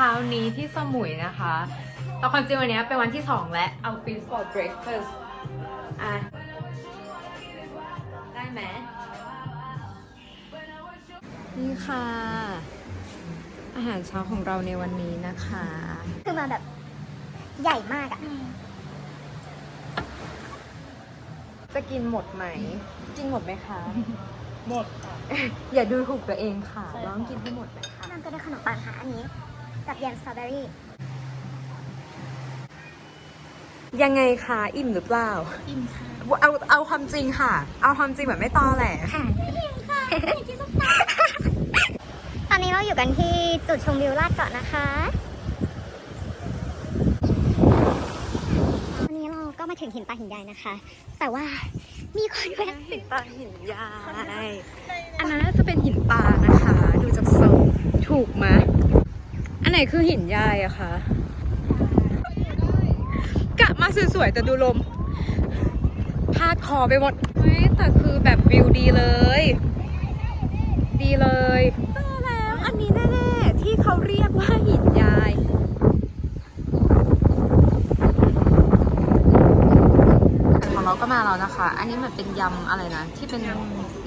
ช้านี้ที่สมุยนะคะแต่ความจริงวันนี้เป็นวันที่สองและเอาฟิส for breakfast อะ ได้ไหมนี่ค่ะ อาหารเช้าของเราในวันนี้นะคะ คือมาแบบใหญ่มากอะจะกินหมดไหม กินหมดไหมคะ หมดค่ะอย่าดูถูกตัวเองค่ะใช่ค่ะน้องกินให้หมดไหมคะนั่นก็ได้ขนมปังค่ะอันนี้ กับแยมสตรอเบอรี่ ยังไงคะอิ่มหรือเปล่า อิ่มค่ะ เอาเอาความจริงค่ะ เอาความจริงแบบไม่ตอแหลค่ะตอนนี้เราอยู่กันที่จุดชมวิวลาดเกาะนะคะวันนี้เราก็มาถึงหินตาหินใหญ่นะคะ แต่ว่ามีคนแวะหินตาหินยาย อันนั้นน่าจะเป็นหินตานะคะ ดูจากทรงถูกไหมอันไหน คือหินยายอะคะกะมาสวยๆแต่ดูลม พาดคอไปหมดเฮ้ยแต่คือแบบวิวดีเลย ดีเลยเจอแล้วอันนี้แน่ๆที่เขาเรียกว่าหินยายของเราก็มาแล้วนะคะ อันนี้มันเป็นยำอะไรนะ ที่เป็น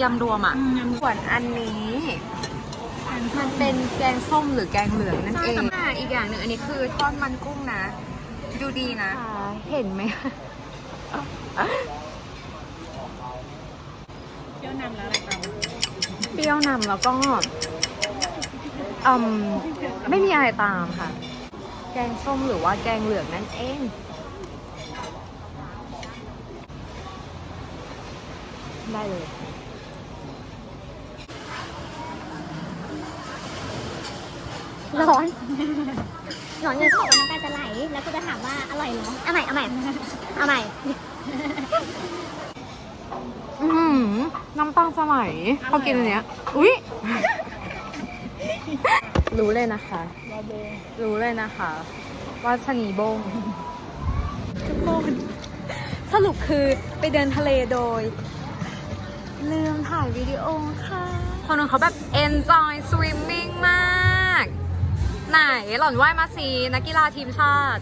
ยำรวมอะ่ะส่วนอันนี้ มันเป็นแกงส้มหรือแกงเหลืองนั่นเองอะอีกอย่างหนึ่งอันนี้คือทอดมันกุ้งนะ ดูดีนะ เห็นไหมเที่ยวนำแล้วอะไรต่างเปรี้ยวนำแล้วก็อืมไม่มีอะไรตามค่ะ แกงส้มหรือว่าแกงเหลืองนั่นเองได้เลย ร้อนร้อนเลยเขาบอกว่าน้ำตาจะไหล แล้วก็จะถามว่าอร่อยเหรอ เอาใหม่ เอาใหม่ เอาใหม่ อืมน้ำตาลสมัยพอกินอันเนี้ย อุ๊ย รู้เลยนะคะบาโบรู้เลยนะคะ ว่าชะนีบง ทุกคนสรุปคือไปเดินทะเลโดย ลืมถ่ายวิดีโอค่ะ คนนึงเขาแบบ enjoy swimming มาก ไหนหล่อนว่ายมาสีนักกีฬาทีมชาติ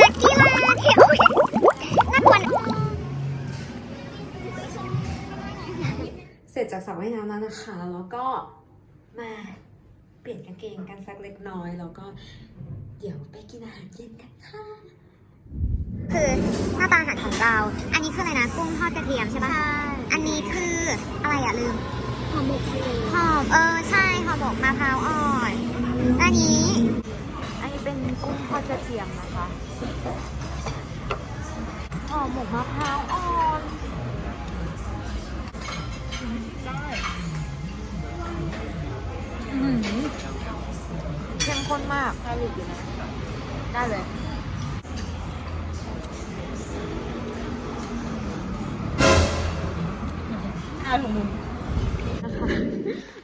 นักกีฬาเที่ยวอุ๊ยน่ากลัวนะเสร็จจากสระว่ายน้ำแล้วนะคะ แล้วก็มาเปลี่ยนกางเกงกันสักเล็กน้อย แล้วก็เดี๋ยวไปกินอาหารเย็นกันค่ะ คือหน้าตาอาหารของเรา อันนี้คืออะไรนะกุ้งทอดกระเทียมใช่ปะอันนี้คืออะไรอะลืมห่อหมกทะเลห่อเออใช่ห่อหมกมะพร้าวอ่อน อันนี้ อันนี้เป็นกุ้งทอดกระเทียมนะคะห่อหมกมะพร้าวอ่อนอื้อหือเข้มข้นมากถ้าหลุดอยู่นะได้เลยอาของมึงนะคะ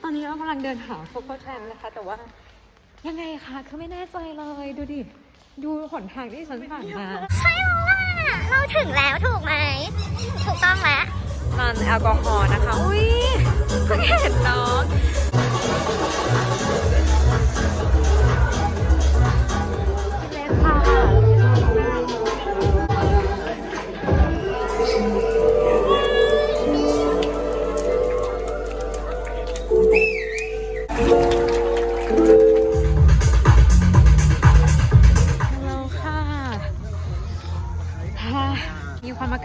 ตอนนี้เรากำลังเดินหาโคโค่แทนนะคะ แต่ว่า ยังไงคะคือไม่แน่ใจเลยดูดิ ดูหนทางที่ฉันผ่านมาใช่แล้วล่ะ เราถึงแล้วถูกไหม ถูกต้องแล้วมันแอลกอฮอล์นะคะ อุ้ย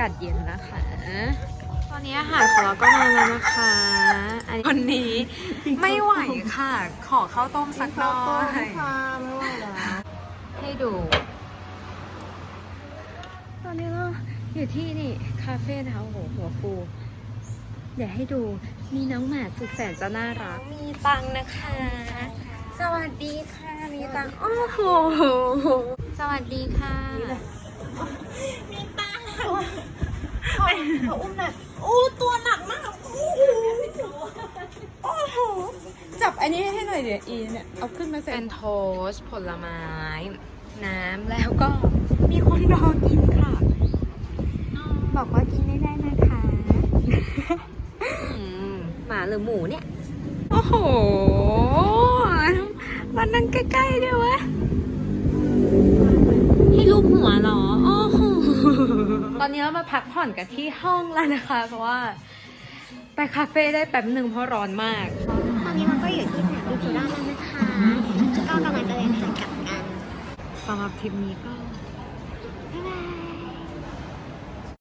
ามอากาศเย็นนะคะ ตอนนี้อาหารของเราก็มาแล้วนะคะอันนี้วันนี้ไม่ไหวค่ะ ขอข้าวต้มสักหน่อยค่ะไม่ไหวนะให้ดู ตอนนี้เราอยู่ที่นี่คาเฟ่นะคะโอ้โหหัวฟูเดี๋ยวให้ดูมีน้องหมาสุดแสนจะน่ารัก มีตังนะคะ สวัสดีค่ะ มีตังโอ้โห สวัสดีค่ะ เขาอุ้มหนักอู้ตัวหนักมากโอ้โหโอ้โหจับอันนี้ให้หน่อยเดี๋ยวอีเนี่ยเอาขึ้นมาเสร็เป็นโทสต์ผลไม้ น้ำแล้วก็มีคนรอกินค่ะ บอกว่ากินได้ได้นะคะหมาหรือหมูเนี่ย โอ้โห มันนั่งใกล้ๆด้วยวะให้รูปหัวหรอ ตอนนี้เรามาพักผ่อนกันที่ห้องแล้วนะคะ เพราะว่าไปคาเฟ่ได้แป๊บหนึ่งเพราะร้อนมาก ตอนนี้เราก็อยู่ที่สนามบินสุราษฎร์แล้วนะคะก็กำลังจะเดินทางกลับกันสำหรับทริปนี้ก็บ๊ายบาย